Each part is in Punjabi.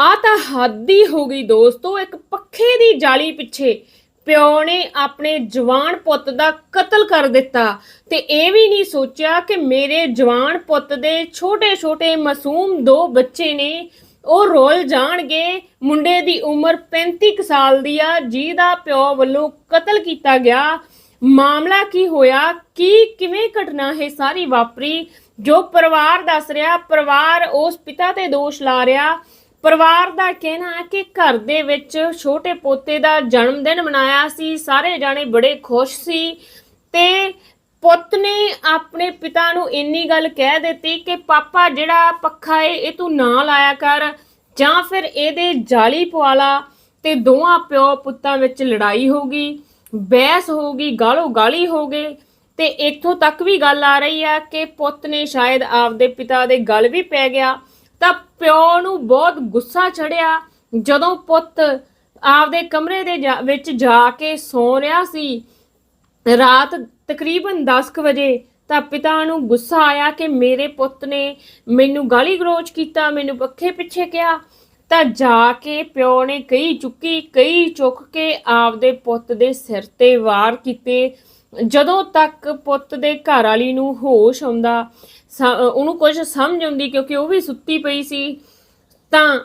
ਆ ਤਾਂ ਹੱਦ ਹੀ ਹੋ ਗਈ ਦੋਸਤੋ, ਇੱਕ ਪੱਖੇ ਦੀ ਜਾਲੀ ਪਿੱਛੇ ਪਿਓ ਨੇ ਆਪਣੇ ਜਵਾਨ ਪੁੱਤ ਦਾ ਕਤਲ ਕਰ ਦਿੱਤਾ ਤੇ ਇਹ ਵੀ ਨਹੀਂ ਸੋਚਿਆ ਕਿ ਮੇਰੇ ਜਵਾਨ ਪੁੱਤ ਦੇ ਛੋਟੇ-ਛੋਟੇ ਮਾਸੂਮ ਦੋ ਬੱਚੇ ਨੇ, ਉਹ ਰੋਲ ਜਾਣਗੇ। ਮੁੰਡੇ ਦੀ ਉਮਰ 35 ਕੁ ਸਾਲ ਦੀ ਆ, ਜਿਹਦਾ ਪਿਓ ਵੱਲੋਂ ਕਤਲ ਕੀਤਾ ਗਿਆ। ਮਾਮਲਾ ਕੀ ਹੋਇਆ? ਕੀ, ਕਿਵੇਂ ਘਟਨਾ ਇਹ ਸਾਰੀ ਵਾਪਰੀ? ਜੋ ਪਰਿਵਾਰ ਦੱਸ ਰਿਹਾ, ਪਰਿਵਾਰ ਉਸ ਪਿਤਾ ਤੇ ਦੋਸ਼ ਲਾ ਰਿਹਾ। ਪਰਿਵਾਰ ਦਾ ਕਹਿਣਾ ਹੈ ਕਿ ਘਰ ਦੇ ਵਿੱਚ ਛੋਟੇ ਪੋਤੇ ਦਾ ਜਨਮ ਦਿਨ ਮਨਾਇਆ ਸੀ, ਸਾਰੇ ਜਾਣੇ ਬੜੇ ਖੁਸ਼ ਸੀ ਤੇ ਪੁੱਤ ਨੇ ਆਪਣੇ ਪਿਤਾ ਨੂੰ ਇੰਨੀ ਗੱਲ ਕਹਿ ਦਿੱਤੀ ਕਿ ਪਾਪਾ ਜਿਹੜਾ ਪੱਖਾ ਏ, ਇਹ ਤੂੰ ਨਾ ਲਾਇਆ ਕਰ ਜਾਂ ਫਿਰ ਇਹਦੇ ਜਾਲੀ ਪਵਾ ਲਾ ਤੇ ਦੋਵਾਂ ਪਿਓ ਪੁੱਤਾਂ ਵਿੱਚ ਲੜਾਈ ਹੋ ਗਈ, ਬਹਿਸ ਹੋ ਗਈ, ਗਾਲੋ ਗਾਲੀ ਹੋ ਗਏ ਤੇ ਇੱਥੋਂ ਤੱਕ ਵੀ ਗੱਲ ਆ ਰਹੀ ਆ ਕਿ ਪੁੱਤ ਨੇ ਸ਼ਾਇਦ ਆਪਦੇ ਪਿਤਾ ਦੇ ਗਲ ਵੀ ਪੈ ਗਿਆ। ਤਾਂ ਪਿਓ ਨੂੰ ਬਹੁਤ ਗੁੱਸਾ ਚੜਿਆ। ਜਦੋਂ ਪੁੱਤ ਆਪਦੇ ਕਮਰੇ ਦੇ ਵਿੱਚ ਜਾ ਕੇ ਸੌ ਰਿਹਾ ਸੀ, ਰਾਤ ਤਕਰੀਬਨ 10 ਕੁ ਵਜੇ ਤਾਂ ਪਿਤਾ ਨੂੰ ਗੁੱਸਾ ਆਇਆ ਕਿ ਮੇਰੇ ਪੁੱਤ ਨੇ ਮੈਨੂੰ ਗਾਲੀ ਗਲੋਚ ਕੀਤਾ, ਮੈਨੂੰ ਪੱਖੇ ਪਿੱਛੇ ਕਿਹਾ। ਤਾਂ ਜਾ ਕੇ ਪਿਓ ਨੇ ਕਈ ਚੁੱਕੀ ਕਈ ਚੁੱਕ ਕੇ ਆਪਦੇ ਪੁੱਤ ਦੇ ਸਿਰ ਤੇ ਵਾਰ ਕੀਤੇ। ਜਦੋਂ ਤੱਕ ਪੁੱਤ ਦੇ ਘਰ ਵਾਲੀ ਨੂੰ ਹੋਸ਼ ਆਉਂਦਾ ਉਹਨੂੰ ਕੁਝ ਸਮਝ ਆਉਂਦੀ ਕਿਉਂਕਿ ਉਹ ਵੀ ਸੁੱਤੀ ਪਈ ਸੀ। ਤਾਂ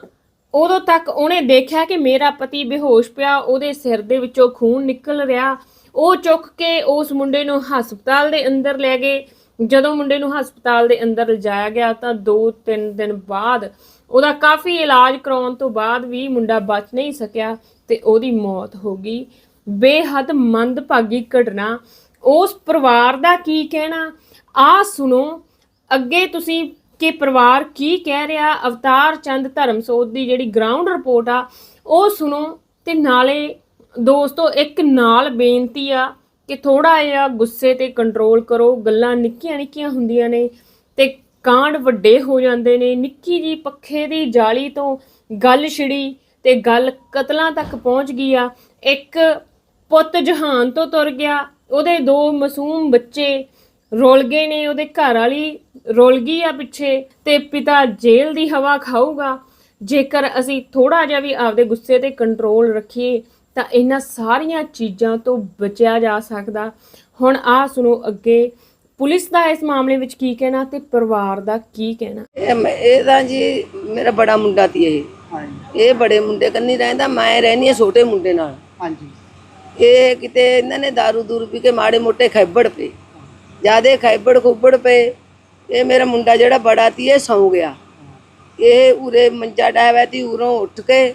ਉਦੋਂ ਤੱਕ ਉਹਨੇ ਦੇਖਿਆ ਕਿ ਮੇਰਾ ਪਤੀ ਬੇਹੋਸ਼ ਪਿਆ, ਉਹਦੇ ਸਿਰ ਦੇ ਵਿੱਚੋਂ ਖੂਨ ਨਿਕਲ ਰਿਹਾ। ਉਹ ਚੁੱਕ ਕੇ ਉਸ ਮੁੰਡੇ ਨੂੰ ਹਸਪਤਾਲ ਦੇ ਅੰਦਰ ਲੈ ਗਏ। ਜਦੋਂ ਮੁੰਡੇ ਨੂੰ ਹਸਪਤਾਲ ਦੇ ਅੰਦਰ ਲਿਜਾਇਆ ਗਿਆ ਤਾਂ 2-3 ਦਿਨ ਬਾਅਦ ਉਹਦਾ ਕਾਫੀ ਇਲਾਜ ਕਰਾਉਣ ਤੋਂ ਬਾਅਦ ਵੀ ਮੁੰਡਾ ਬਚ ਨਹੀਂ ਸਕਿਆ ਤੇ ਉਹਦੀ ਮੌਤ ਹੋ ਗਈ। ਬੇਹੱਦ ਮੰਦਭਾਗੀ ਘਟਨਾ। ਉਸ ਪਰਿਵਾਰ ਦਾ ਕੀ ਕਹਿਣਾ? ਆ ਸੁਣੋ ਅੱਗੇ ਤੁਸੀਂ ਕਿ ਪਰਿਵਾਰ ਕੀ ਕਹਿ ਰਿਹਾ, ਅਵਤਾਰ ਚੰਦ ਧਰਮਸੋਤ ਦੀ ਜਿਹੜੀ ਗਰਾਊਂਡ ਰਿਪੋਰਟ ਆ, ਉਹ ਸੁਣੋ ਤੇ ਨਾਲੇ ਦੋਸਤੋ ਇੱਕ ਨਾਲ ਬੇਨਤੀ ਆ ਕਿ ਥੋੜਾ ਜਿਹਾ ਗੁੱਸੇ ਤੇ ਕੰਟਰੋਲ ਕਰੋ, ਗੱਲਾਂ ਨਿੱਕੀਆਂ ਨਿੱਕੀਆਂ ਹੁੰਦੀਆਂ ਨੇ ਤੇ ਕਾਂਡ ਵੱਡੇ ਹੋ ਜਾਂਦੇ ਨੇ, ਨਿੱਕੀ ਜੀ ਪੱਖੇ ਦੀ ਜਾਲੀ ਤੋਂ ਗੱਲ ਛਿੜੀ ਤੇ ਗੱਲ ਕਤਲਾਂ ਤੱਕ ਪਹੁੰਚ ਗਈ ਆ। ਇੱਕ ਪੁੱਤ ਜਹਾਨ ਤੋਂ ਤੁਰ ਗਿਆ, ਉਹਦੇ ਦੋ ਮਾਸੂਮ ਬੱਚੇ ਰੁਲ ਗਏ ਨੇ ਉਹਦੇ ਘਰ ਵਾਲੀ ਰੁਲ ਗਈ ਆ ਪਿੱਛੇ ਤੇ ਪਿਤਾ ਜੇਲ੍ਹ ਦੀ ਹਵਾ ਖਾਊਗਾ। ਜੇਕਰ ਅਸੀਂ ਥੋੜਾ ਜਿਹਾ ਵੀ ਆਪਦੇ ਗੁੱਸੇ ਤੇ ਕੰਟਰੋਲ ਰੱਖੀਏ ਤਾਂ ਇਹਨਾਂ ਸਾਰੀਆਂ ਚੀਜ਼ਾਂ ਤੋਂ ਬਚਿਆ ਜਾ ਸਕਦਾ। ਹੁਣ ਆ ਸੁਣੋ ਅੱਗੇ ਪੁਲਿਸ ਦਾ ਇਸ ਮਾਮਲੇ ਵਿੱਚ ਕੀ ਕਹਿਣਾ ਤੇ ਪਰਿਵਾਰ ਦਾ ਕੀ ਕਹਿਣਾ? ਇਹ ਮੈਂ- ਇਹ ਤਾਂ ਜੀ ਮੇਰਾ ਬੜਾ ਮੁੰਡਾ ਤੀ ਇਹ। ਹਾਂਜੀ। ਇਹ ਬੜੇ ਮੁੰਡੇ ਕੰਨੀ ਰਹਿੰਦਾ ਮੈਂ ਰਹਿਨੀ ਆ ਛੋਟੇ ਮੁੰਡੇ ਨਾਲ। ਹਾਂਜੀ। ਇਹ ਕਿਤੇ ਇਹਨਾਂ ਨੇ दारू ਦੂਰ ਪੀ ਕੇ ਮਾੜੇ ਮੋਟੇ ਖੈਬੜ ਪਏ। ਜਿਆਦੇ ਖੈਬੜ ਖੁੱਬੜ ਪਏ। ਇਹ ਮੇਰਾ ਮੁੰਡਾ ਜਿਹੜਾ ਬੜਾ ਤੀ ਇਹ ਸੌ ਗਿਆ। ਇਹ ਉਰੇ ਮੰਜਾ ਡਾਇਆ ਤੀ ਉਰੋਂ ਉੱਠ ਕੇ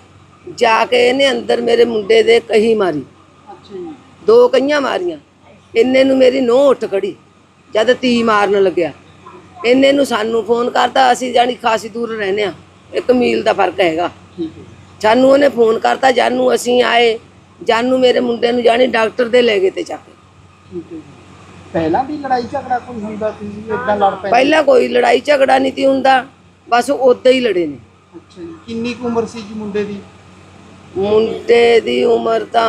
ਜਾ ਕੇ ਇਹਨੇ ਅੰਦਰ ਮੇਰੇ ਮੁੰਡੇ ਦੇ ਕਹੀ ਮਾਰੀ। ਦੋ ਕਈਆਂ ਮਾਰੀਆਂ। ਇੰਨੇ ਨੂੰ ਮੇਰੀ ਨੋਹ ਉੱਠ ਖੜੀ ਜਦ ਤੀ ਮਾਰਨ ਲੱਗਿਆ। ਇੰਨੇ ਨੂੰ ਸਾਨੂੰ ਫੋਨ ਕਰਤਾ ਅਸੀਂ ਜਾਨੀ ਖਾਸੀ ਦੂਰ ਰਹਿੰਦੇ ਆ ਇੱਕ ਮੀਲ ਦਾ ਫ਼ਰਕ ਹੈਗਾ। ਸਾਨੂੰ ਉਹਨੇ ਫੋਨ ਕਰਤਾ ਜਾਨੂੰ ਅਸੀਂ ਆਏ। ਜਾਨੂੰ ਮੇਰੇ ਮੁੰਡੇ ਨੂੰ ਜਾਣੀ ਡਾਕਟਰ ਦੇ ਲੈ ਗਏ ਤੇ ਚੱਕ। ਠੀਕ ਹੈ ਪਹਿਲਾਂ ਵੀ ਲੜਾਈ ਝਗੜਾ ਕੋਈ ਹੁੰਦਾ ਸੀ ਇਦਾਂ ਲੜ ਪੈ ਪਹਿਲਾਂ ਕੋਈ ਲੜਾਈ ਝਗੜਾ ਨਹੀਂ ਤੀ ਹੁੰਦਾ ਬਸ ਉਦਾਂ ਹੀ ਲੜੇ ਨੇ। ਅੱਛਾ ਜੀ। ਕਿੰਨੀ ਕੁ ਉਮਰ ਸੀ ਜੀ ਮੁੰਡੇ ਦੀ? ਮੁੰਡੇ ਦੀ ਉਮਰ ਤਾਂ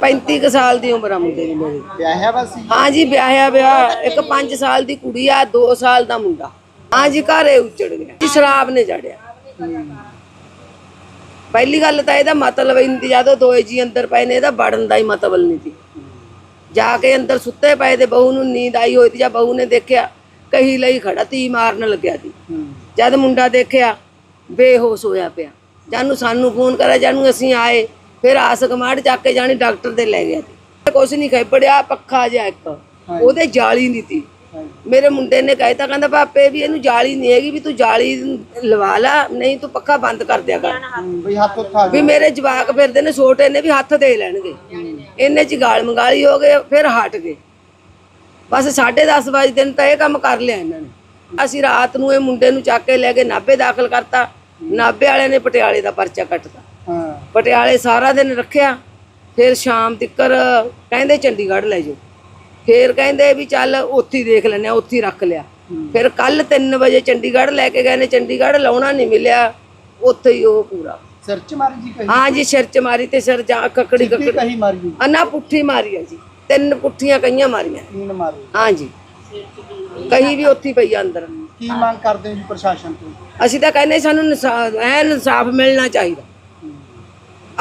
35 ਕੁ ਸਾਲ ਦੀ ਉਮਰ ਆ ਮੁੰਡੇ ਦੀ ਮੇਰੀ। ਵਿਆਹਿਆ ਵਾ ਸੀ? ਹਾਂ ਜੀ ਵਿਆਹਿਆ ਵਿਆਹ ਇੱਕ 5 ਸਾਲ ਦੀ ਕੁੜੀ ਆ 2 ਸਾਲ ਦਾ ਮੁੰਡਾ। ਹਾਂ ਜੀ ਘਰੇ ਉੱਜੜ ਗਿਆ। ਜੀ ਸ਼ਰਾਬ ਨੇ ਜੜਿਆ। ਪਹਿਲੀ ਗੱਲ ਤਾਂ ਇਹਦਾ ਮਤਲਬ ਹੀ ਨਹੀਂ ਸੀ, ਜਦੋਂ ਦੋਏ ਜੀ ਅੰਦਰ ਪਏ ਨੇ ਇਹਦਾ ਵੜਨ ਦਾ ਹੀ ਮਤਲਬ ਨਹੀਂ ਸੀ। ਜਾ ਕੇ ਅੰਦਰ ਸੁੱਤੇ ਪਏ ਤੇ ਬਹੂ ਨੂੰ ਨੀਂਦ ਆਈ ਹੋਈ ਤੇ ਜਾਂ ਬਹੂ ਨੇ ਦੇਖਿਆ ਕਹੀ ਲਈ ਖੜਾ ਤੀ ਮਾਰਨ ਲੱਗਿਆ ਸੀ ਜਦ ਮੁੰਡਾ ਦੇਖਿਆ ਬੇਹੋਸ਼ ਹੋਇਆ ਪਿਆ। ਜਾਨੂੰ ਸਾਨੂੰ ਫੋਨ ਕਰਿਆ ਜਾਨੂੰ ਅਸੀਂ ਆਏ ਫਿਰ ਆਸ ਕਮਾੜ ਚੱਕ ਕੇ ਜਾਣੀ ਡਾਕਟਰ ਦੇ ਲੈ ਗਿਆ ਤੇ ਕੁਛ ਨਹੀਂ ਖਾਈ ਪੜਿਆ ਪੱਖਾ ਜਿਹਾ ਇੱਕ। ਉਹਦੇ ਜਾਲੀ ਨਹੀਂ ਤੀ। ਮੇਰੇ ਮੁੰਡੇ ਨੇ ਕਹਿਤਾ ਕਹਿੰਦਾ ਪਾਪੇ ਵੀ ਇਹਨੂੰ ਜਾਲੀ ਨਹੀਂ ਹੈਗੀ ਵੀ ਤੂੰ ਜਾਲੀ ਲਵਾ ਲਾ ਨਹੀਂ ਤੂੰ ਪੱਖਾ ਬੰਦ ਕਰ ਦਿਆ ਕਰ। ਵੀ ਹੱਥ ਉੱਠਾ ਵੀ ਮੇਰੇ ਜਵਾਕ ਫਿਰਦੇ ਨੇ ਛੋਟੇ ਨੇ ਵੀ ਹੱਥ ਦੇ ਲੈਣਗੇ। ਇੰਨੇ ਚ ਗਾਲ ਮੰਗਾਲੀ ਹੋ ਗਏ ਫਿਰ ਹਟ ਗਏ। ਬਸ 10:30 ਵਜੇ ਦਿਨ ਤਾਂ ਇਹ ਕੰਮ ਕਰ ਲਿਆ ਇਹਨਾਂ ਨੇ। ਅਸੀਂ ਰਾਤ ਨੂੰ ਇਹ ਮੁੰਡੇ ਨੂੰ ਚੱਕ ਕੇ ਲੈ ਕੇ ਨਾਭੇ ਦਾਖਲ ਕਰਤਾ। ਨਾਭੇ ਵਾਲਿਆਂ ਨੇ ਪਟਿਆਲੇ ਦਾ ਪਰਚਾ ਕੱਟਤਾ। ਹਾਂ। ਪਟਿਆਲੇ ਸਾਰਾ ਦਿਨ ਰੱਖਿਆ। ਫਿਰ ਸ਼ਾਮ ਤੱਕਰ ਕਹਿੰਦੇ ਚੰਡੀਗੜ੍ਹ ਲੈ ਜਾਓ। ਫਿਰ ਕਹਿੰਦੇ ਵੀ ਚੱਲ ਉੱਥੇ ਹੀ ਦੇਖ ਆ ਉੱਥੇ ਹੀ ਰੱਖ ਲਿਆ। ਫਿਰ ਕੱਲ 3 ਵਜੇ ਚੰਡੀਗੜ੍ਹ ਲੈ ਕੇ ਗਏ ਨੇ ਚੰਡੀਗੜ੍ਹ ਲਾਉਣਾ ਨਹੀਂ ਮਿਲਿਆ। ਉੱਥੇ ਹੀ ਉਹ ਪੂਰਾ। ਸਿਰ ਚ ਮਾਰੀ ਜੀ ਕਹੀ? ਹਾਂ ਜੀ ਸਿਰ ਚ ਮਾਰੀ ਤੇ ਸਿਰ ਜਾ ਕੱਕੜੀ ਕੱਕੜੀ। ਕਹੀ ਮਾਰੀ ਜੀ ਅੰਨਾ ਪੁੱਠੀ ਮਾਰੀ ਆ ਜੀ। ਤਿੰਨ ਪੁੱਠੀਆਂ ਕਈਆਂ ਮਾਰੀਆਂ। ਤੀਨ ਮਾਰੀ। ਹਾਂ ਜੀ। ਕਹੀ ਵੀ ਉੱਥੇ ਹੀ ਪਈ ਆ ਅੰਦਰ। ਕੀ ਮੰਗ ਕਰਦੇ ਹੋ ਜੀ ਪ੍ਰਸ਼ਾਸਨ ਤੋਂ? ਅਸੀਂ ਤਾਂ ਕਹਿੰਦੇ ਸਾਨੂੰ ਇਨਸਾਫ ਐ ਇਨਸਾਫ ਮਿਲਣਾ ਚਾਹੀਦਾ।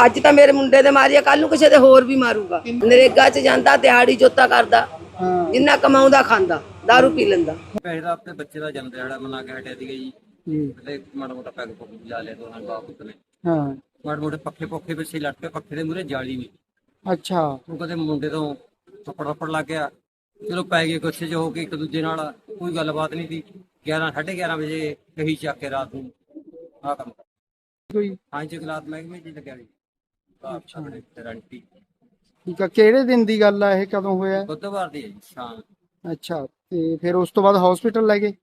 ਅੱਜ ਤਾਂ ਮੇਰੇ ਮੁੰਡੇ ਦੇ ਮਾਰਿਆ ਕੱਲ ਨੂੰ ਕਿਸੇ ਦੇ ਹੋਰ ਵੀ ਮਾਰੂਗਾ। ਨਰੇਗਾ 'ਚ ਜਾਂਦਾ ਦਿਹਾੜੀ ਜੋਤਾ ਕਰਦਾ ਹਾਂ। ਜਿੰਨਾ ਕਮਾਉਂਦਾ ਖਾਂਦਾ दारू ਪੀ ਲੈਂਦਾ। ਪੈਸੇ ਦਾ ਆਪਣੇ ਬੱਚੇ ਦਾ ਜਨਮ ਦਿਹਾੜਾ ਮਨਾ ਕੇ ਹਟਿਆ ਸੀਗਾ ਜੀ। ਜੀ, ਤੇ ਮਾੜਾ ਮੋਟਾ ਪੈਗ ਪੁੱਗ ਲਾ ਲਿਆ ਦੋਨਾਂ ਬਾਪ ਨੇ। ਹਾਂ। ਮਾੜੇ ਮੋਟੇ ਪੱਖੇ ਪੁੱਖੇ ਪਿੱਛੇ ਲੱਟ ਕੇ ਪੱਖੇ ਦੇ ਮੂਰੇ ਜਾਲੀ ਨਹੀਂ ਅੱਛਾ। ਉਹ ਕਦੇ ਮੁੰਡੇ ਤੋਂ ਥੱਪੜ ਥੱਪੜ ਲੱਗ ਗਿਆ। ਚਲੋ ਪੈ ਗਏ ਗੁੱਸੇ 'ਚ ਹੋ ਕੇ ਇੱਕ ਦੂਜੇ ਨਾਲ ਕੋਈ ਗੱਲਬਾਤ ਨਹੀਂ ਸੀ। 11 11:30 ਵਜੇ ਕਹੀ ਚੱਕ ਕੇ ਰਾਤ ਨੂੰ। ਆ ਕੰਮ। ਕੋਈ ਹਾਂ ਜੀ ਗਲਾਤ ਮਹਿਕਮੇ 'ਚ ਲੱਗਿਆ ਜੀ। ਠੀਕ ਆ ਕਿਹੜੇ ਦਿਨ ਦੀ ਗੱਲ ਆ ਇਹ? ਕਦੋਂ ਹੋਇਆ? ਬੁੱਧਵਾਰ ਦੀ ਹੈ ਜੀ ਸ਼ਾਮ। ਅੱਛਾ ਤੇ ਫਿਰ ਉਸ ਤੋਂ ਬਾਅਦ ਹਸਪੀਟਲ ਲੈ ਗਏ?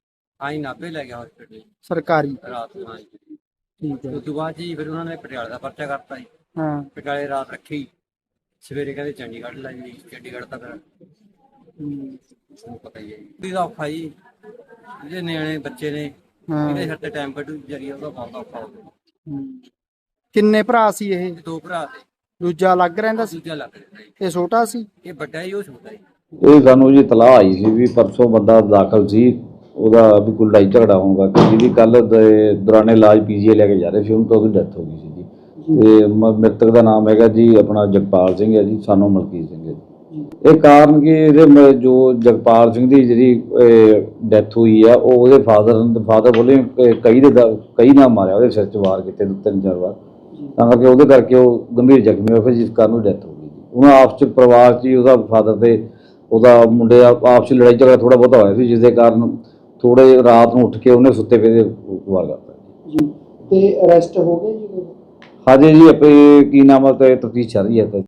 ਆਈ ਨਾਭੇ ਲੈ ਗਿਆ ਹਸਪੀਟਲ ਸਰਕਾਰੀ? ਰਾਤ ਨੂੰ ਜੀ। ਠੀਕ ਹੈ। ਉਸ ਤੋਂ ਬਾਅਦ ਜੀ ਫਿਰ ਉਹਨਾਂ ਨੇ ਪਟਿਆਲੇ ਦਾ ਪਰਚਾ ਕਰਤਾ ਜੀ। ਹਾਂ। ਪਟਿਆਲੇ ਰਾਤ ਰੱਖੀ। ਸਵੇਰੇ ਕਹਿੰਦੇ ਚੰਡੀਗੜ੍ਹ ਲੈ ਜੀ ਚੰਡੀਗੜ੍ਹ ਤੱਕ ਹਮ, ਤੁਹਾਨੂੰ ਪਤਾ ਹੀ ਹੈ ਜੀ। ਇਹਦਾ ਔਖਾ ਜੀ। ਜਿਹੜੇ ਨਿਆਣੇ ਬੱਚੇ ਨੇ ਇਹਦੇ ਸਿਰ ਤੇ ਟਾਈਮ ਕੱਢੂ ਜਰੀਆ ਉਹਦਾ ਬਹੁਤ ਔਖਾ ਹੋ। ਕਿੰਨੇ ਭਰਾ ਸੀ ਇਹ? ਦੋ ਭਰਾ ਤੇ ਦੂਜਾ ਅਲੱਗ ਰਹਿੰਦਾ ਸੀ? ਦੂਜਾ ਲੱਗ ਰਿਹਾ ਜੀ ਇਹ ਛੋਟਾ ਸੀ? ਇਹ ਵੱਡਾ ਹੀ ਉਹ ਛੋਟਾ ਜੀ ਇਹ ਸਾਨੂੰ ਜੀ ਤਲਾਹ ਆਈ ਸੀ ਵੀ ਪਰਸੋਂ ਬੰਦਾ ਦਾਖਲ ਸੀ ਉਹਦਾ ਵੀ ਕੋਈ ਲੜਾਈ ਝਗੜਾ ਹੋਊਗਾ। ਕਿ ਜਿਹਦੀ ਕੱਲ ਦੌਰਾਨੇ ਇਲਾਜ ਪੀਜੀਏ ਲੈ ਕੇ ਜਾ ਰਹੇ ਸੀ ਉਹਨੂੰ ਤਾਂ ਉਹਦੀ ਡੈਥ ਹੋ ਗਈ ਸੀ ਜੀ। ਤੇ ਮ- ਮ੍ਰਿਤਕ ਦਾ ਨਾਮ ਹੈਗਾ ਜੀ ਆਪਣਾ ਜਗਪਾਲ ਸਿੰਘ ਹੈ ਜੀ ਸਾਨੂੰ ਮਲਕੀਤ ਸਿੰਘ ਹੈ ਜੀ। ਇਹ ਕਾਰਨ ਕਿ ਇਹਦੇ ਮ- ਜੋ ਜਗਪਾਲ ਸਿੰਘ ਦੀ ਜਿਹੜੀ ਡੈਥ ਹੋਈ ਆ ਉਹ ਉਹਦੇ ਫਾਦਰ ਫਾਦਰ ਬੋਲੇ ਅਹ, ਕਈ ਦੇ ਦਾ- ਕਈ ਨਾਲ ਮਾਰਿਆ ਉਹਦੇ ਸਿਰ 'ਚ ਵਾਰ ਕੀਤੇ ਦੋ ਤਿੰਨ ਚਾਰ ਵਾਰ। ਤਾਂ ਕਰਕੇ ਉਹਦੇ ਕਰਕੇ ਉਹ ਗੰਭੀਰ ਜ਼ਖਮੀ ਹੋਇਆ ਫਿਰ ਜਿਸ ਕਾਰਨ ਉਹ ਡੈਥ ਹੋ ਗਈ ਜੀ। ਉਹਨਾਂ ਆਪਸ 'ਚ ਪਰਿਵਾਰ 'ਚ ਹੀ ਉਹਦਾ ਫਾਦਰ ਤੇ ਉਹਦਾ ਮੁੰਡੇ ਆਪਸ 'ਚ ਲੜਾਈ ਝਗੜਾ ਥੋੜਾ ਬਹੁਤਾ ਹੋਇਆ ਸੀ ਜਿਸ ਦੇ ਕਾਰਨ ਥੋੜੇ ਰਾਤ ਨੂੰ ਉੱਠ ਕੇ ਉਹਨੇ ਸੁੱਤੇ ਪਏ ਦੇ ਵਾਰ ਕਰਤਾ ਜੀ। ਤੇ ਅਰੈਸਟ ਹੋ ਗਏ ਜੀ? ਹਾਜੇ ਜੀ ਆਪੇ ਕੀ ਨਾਮ ਹੈ ਤੇ ਤਫਤੀਸ਼ ਚੱਲ ਰਹੀ ਹੈ